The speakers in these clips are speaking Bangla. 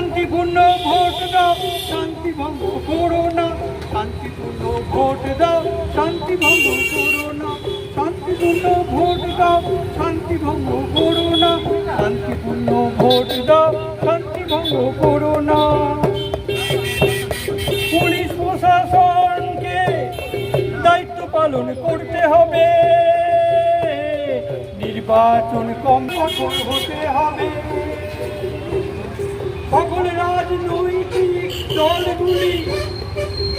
শান্তিপূর্ণ ভোট দাও শান্তি ভঙ্গ করো না। শান্তিপূর্ণ ভোট দাও শান্তি ভঙ্গ করো না। শান্তিপূর্ণ ভোট দাও শান্তি ভঙ্গ করো না। শান্তিপূর্ণ ভোট দাও শান্তি ভঙ্গ করো না। পুলিশ প্রশাসনকে দায়িত্ব পালন করতে হবে। নির্বাচন কম হতে হবে। সকল রাজনৈতিক দলগুলি,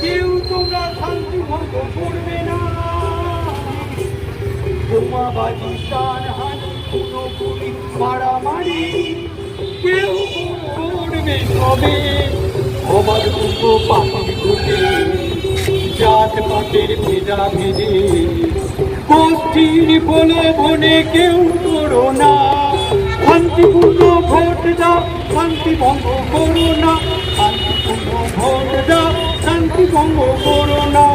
কেউ তোমরা শান্তি ভঙ্গ করবে না। বোমাবাজি প্রাণহানি খুনোখুনি মারামারি, কেউ করবে তবে। সবার দুঃখ পাখির ঘুটে জাত পাতের ভেজা ভেজে। গোষ্ঠীর প্রলোভনে কেউ করো না। শান্তিপূর্ণ ভোট দাও শান্তি ভঙ্গ করো না। শান্তিপূর্ণ ভোট দাও শান্তি ভঙ্গ করো না।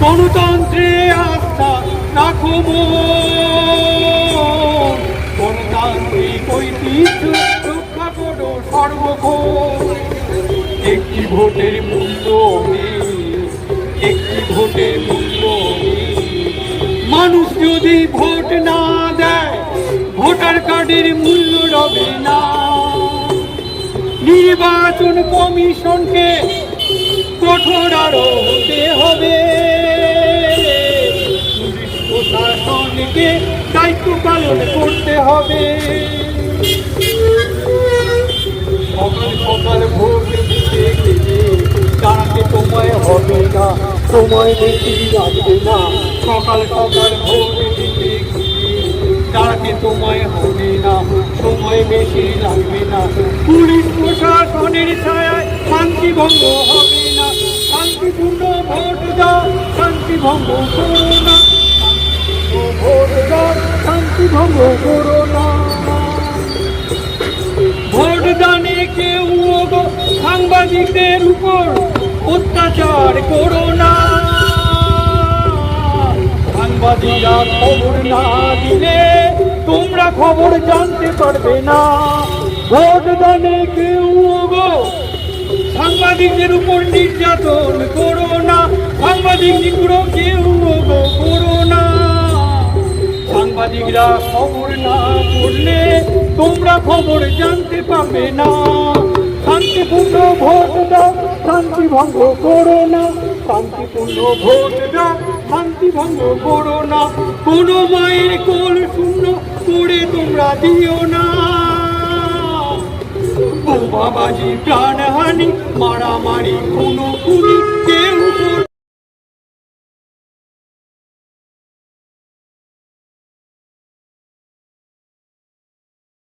গণতন্ত্রে আস্থা রাখো। গণতান্ত্রিক ঐতিহ্য রক্ষা করো সর্বক্ষণ। একটি ভোটের মূল্য একটি ভোটের মূল্য মানুষ যদি ভোট না দেয় ভোটার কার্ডের মূল্য রবে না। নির্বাচন কমিশনকে কঠোর আরও হতে হবে। প্রশাসনকে দায়িত্ব পালন করতে হবে। সকাল সকাল ভোট দিতে গেলে দাঁড়াতে সময় হবে না, সময় বেশি লাগবে না। সকাল সকাল ভোট দিতে গেলে হবে না সময় বেশি লাগবে না। পুলিশ প্রশাসনের ছায়ায় শান্তি ভঙ্গ হবে না। শান্তিপূর্ণ ভোট দাও, শান্তি ভঙ্গ করো না। ভোট দাও, শান্তি ভঙ্গ করো না। ভোট দানে কেউ সাংবাদিকদের উপর অত্যাচার করো না। সাংবাদিকরা খবর না দিলে খবর জানতে পারবে না। ভোট দানে কেউ গো সাংবাদিকদের উপর নির্যাতন করো না। সাংবাদিক নিগ্রহ কেউ গো করো না। সাংবাদিকরা খবর না করলে তোমরা খবর জানতে পারবে না। শান্তিপূর্ণ ভোট দাও শান্তি ভঙ্গ করো না। শান্তিপূর্ণ ভোট দাও শান্তি ভঙ্গ করো না। কোনো মায়ের কোল তোমরা দিও না বোমাবাজি প্রাণহানি মারামারি কোনো কুলি কেউ